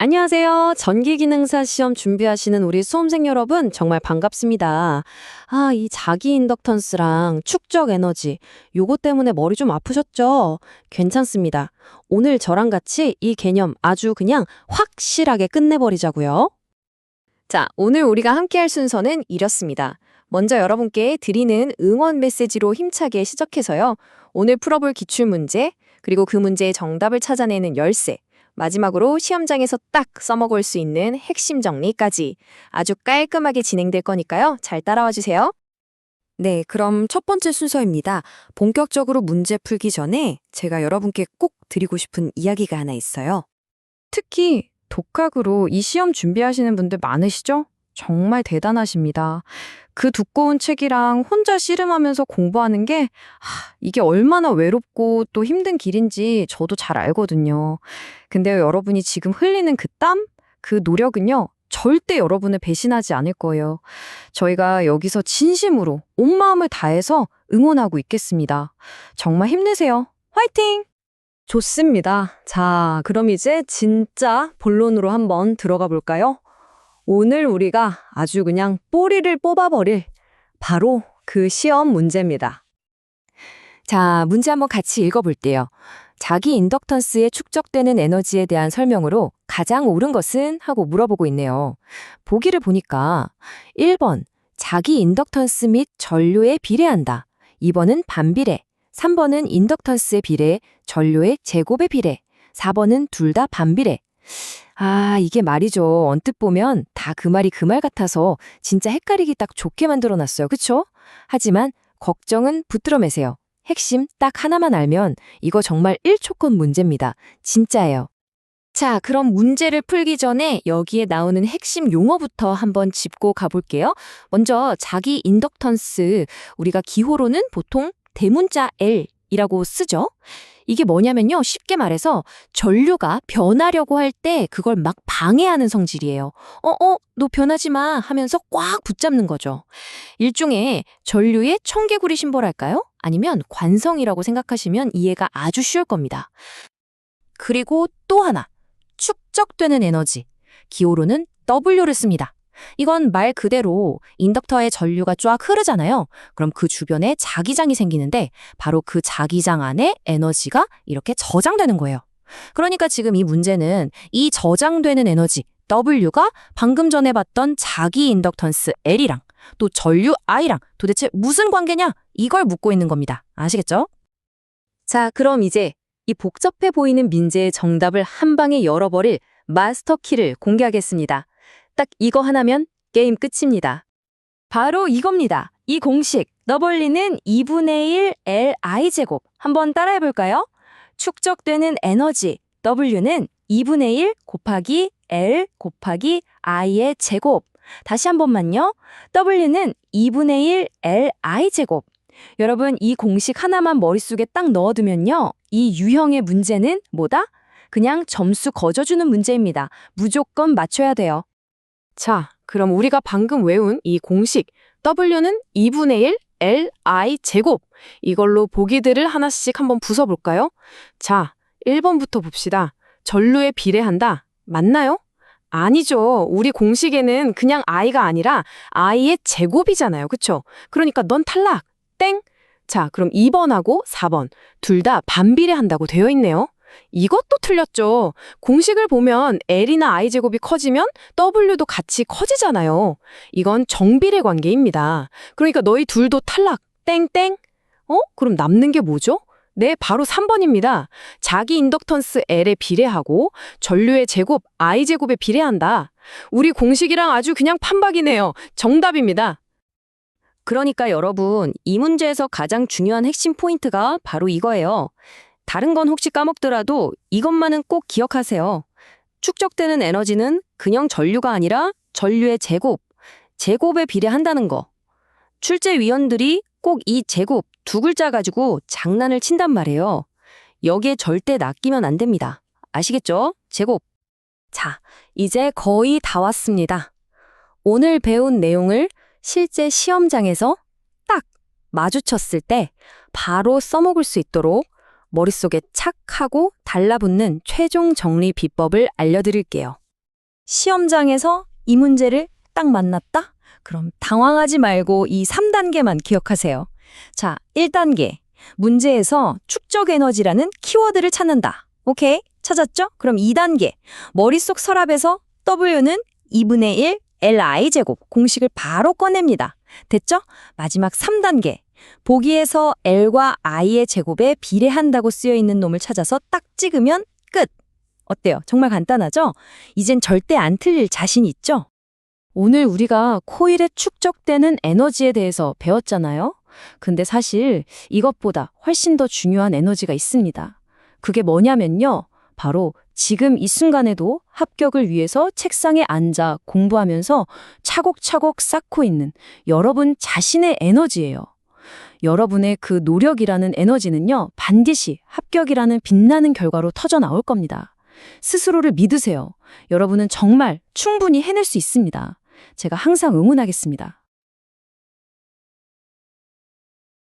안녕하세요. 전기기능사 시험 준비하시는 우리 수험생 여러분, 정말 반갑습니다. 아, 이 자기 인덕턴스랑 축적 에너지, 요거 때문에 머리 좀 아프셨죠? 괜찮습니다. 오늘 저랑 같이 이 개념 아주 그냥 확실하게 끝내버리자고요. 자, 오늘 우리가 함께 할 순서는 이렇습니다. 먼저 여러분께 드리는 응원 메시지로 힘차게 시작해서요. 오늘 풀어볼 기출 문제, 그리고 그 문제의 정답을 찾아내는 열쇠, 마지막으로 시험장에서 딱 써먹을 수 있는 핵심 정리까지 아주 깔끔하게 진행될 거니까요. 잘 따라와 주세요. 네, 그럼 첫 번째 순서입니다. 본격적으로 문제 풀기 전에 제가 여러분께 꼭 드리고 싶은 이야기가 하나 있어요. 특히 독학으로 이 시험 준비하시는 분들 많으시죠? 정말 대단하십니다. 그 두꺼운 책이랑 혼자 씨름하면서 공부하는 게 하, 이게 얼마나 외롭고 또 힘든 길인지 저도 잘 알거든요. 근데 여러분이 지금 흘리는 그 땀, 그 노력은요. 절대 여러분을 배신하지 않을 거예요. 저희가 여기서 진심으로 온 마음을 다해서 응원하고 있겠습니다. 정말 힘내세요. 화이팅! 좋습니다. 자, 그럼 이제 진짜 본론으로 한번 들어가 볼까요? 오늘 우리가 아주 그냥 꼬리를 뽑아버릴 바로 그 시험 문제입니다. 자, 문제 한번 같이 읽어볼게요. 자기 인덕턴스에 축적되는 에너지에 대한 설명으로 가장 옳은 것은 하고 물어보고 있네요. 보기를 보니까 1번 자기 인덕턴스 및 전류에 비례한다. 2번은 반비례. 3번은 인덕턴스에 비례, 전류의 제곱에 비례. 4번은 둘 다 반비례. 아, 이게 말이죠. 언뜻 보면 다 그 말이 그 말 같아서 진짜 헷갈리기 딱 좋게 만들어 놨어요. 그쵸? 하지만 걱정은 붙들어 매세요. 핵심 딱 하나만 알면 이거 정말 1초권 문제입니다. 진짜예요. 자, 그럼 문제를 풀기 전에 여기에 나오는 핵심 용어부터 한번 짚고 가볼게요. 먼저 자기 인덕턴스, 우리가 기호로는 보통 대문자 L 이라고 쓰죠. 이게 뭐냐면요. 쉽게 말해서 전류가 변하려고 할 때 그걸 막 방해하는 성질이에요. 어, 어, 너 변하지 마 하면서 꽉 붙잡는 거죠. 일종의 전류의 청개구리 심벌할까요? 아니면 관성이라고 생각하시면 이해가 아주 쉬울 겁니다. 그리고 또 하나, 축적되는 에너지. 기호로는 W를 씁니다. 이건 말 그대로 인덕터의 전류가 쫙 흐르잖아요. 그럼 그 주변에 자기장이 생기는데 바로 그 자기장 안에 에너지가 이렇게 저장되는 거예요. 그러니까 지금 이 문제는 이 저장되는 에너지 W가 방금 전에 봤던 자기 인덕턴스 L이랑 또 전류 I랑 도대체 무슨 관계냐? 이걸 묻고 있는 겁니다. 아시겠죠? 자, 그럼 이제 이 복잡해 보이는 민재의 정답을 한 방에 열어버릴 마스터 키를 공개하겠습니다. 딱 이거 하나면 게임 끝입니다. 바로 이겁니다. 이 공식 너벌리는 2분의 1 Li 제곱 한번 따라해 볼까요? 축적되는 에너지 W는 2분의 1 곱하기 L 곱하기 I의 제곱 다시 한 번만요. W는 2분의 1 Li 제곱 여러분 이 공식 하나만 머릿속에 딱 넣어두면요. 이 유형의 문제는 뭐다? 그냥 점수 거저주는 문제입니다. 무조건 맞춰야 돼요. 자, 그럼 우리가 방금 외운 이 공식 W는 2분의 1 Li 제곱 이걸로 보기들을 하나씩 한번 부숴볼까요? 자, 1번부터 봅시다. 전류에 비례한다. 맞나요? 아니죠. 우리 공식에는 그냥 i가 아니라 i의 제곱이잖아요. 그쵸? 그러니까 넌 탈락. 땡. 자, 그럼 2번하고 4번 둘 다 반비례한다고 되어 있네요. 이것도 틀렸죠. 공식을 보면 L이나 I제곱이 커지면 W도 같이 커지잖아요. 이건 정비례 관계입니다. 그러니까 너희 둘도 탈락. 땡땡. 어? 그럼 남는 게 뭐죠? 네, 바로 3번입니다. 자기 인덕턴스 L에 비례하고 전류의 제곱 I제곱에 비례한다. 우리 공식이랑 아주 그냥 판박이네요. 정답입니다. 그러니까 여러분, 이 문제에서 가장 중요한 핵심 포인트가 바로 이거예요. 다른 건 혹시 까먹더라도 이것만은 꼭 기억하세요. 축적되는 에너지는 그냥 전류가 아니라 전류의 제곱, 제곱에 비례한다는 거. 출제위원들이 꼭 이 제곱 두 글자 가지고 장난을 친단 말이에요. 여기에 절대 낚이면 안 됩니다. 아시겠죠? 제곱. 자, 이제 거의 다 왔습니다. 오늘 배운 내용을 실제 시험장에서 딱 마주쳤을 때 바로 써먹을 수 있도록 머릿속에 착 하고 달라붙는 최종 정리 비법을 알려드릴게요. 시험장에서 이 문제를 딱 만났다? 그럼 당황하지 말고 이 3단계만 기억하세요. 자, 1단계. 문제에서 축적 에너지라는 키워드를 찾는다. 오케이? 찾았죠? 그럼 2단계. 머릿속 서랍에서 W는 2분의 1 Li 제곱 공식을 바로 꺼냅니다. 됐죠? 마지막 3단계. 보기에서 L과 I의 제곱에 비례한다고 쓰여 있는 놈을 찾아서 딱 찍으면 끝. 어때요? 정말 간단하죠? 이젠 절대 안 틀릴 자신 있죠? 오늘 우리가 코일에 축적되는 에너지에 대해서 배웠잖아요. 근데 사실 이것보다 훨씬 더 중요한 에너지가 있습니다. 그게 뭐냐면요. 바로 지금 이 순간에도 합격을 위해서 책상에 앉아 공부하면서 차곡차곡 쌓고 있는 여러분 자신의 에너지예요. 여러분의 그 노력이라는 에너지는요, 반드시 합격이라는 빛나는 결과로 터져 나올 겁니다. 스스로를 믿으세요. 여러분은 정말 충분히 해낼 수 있습니다. 제가 항상 응원하겠습니다.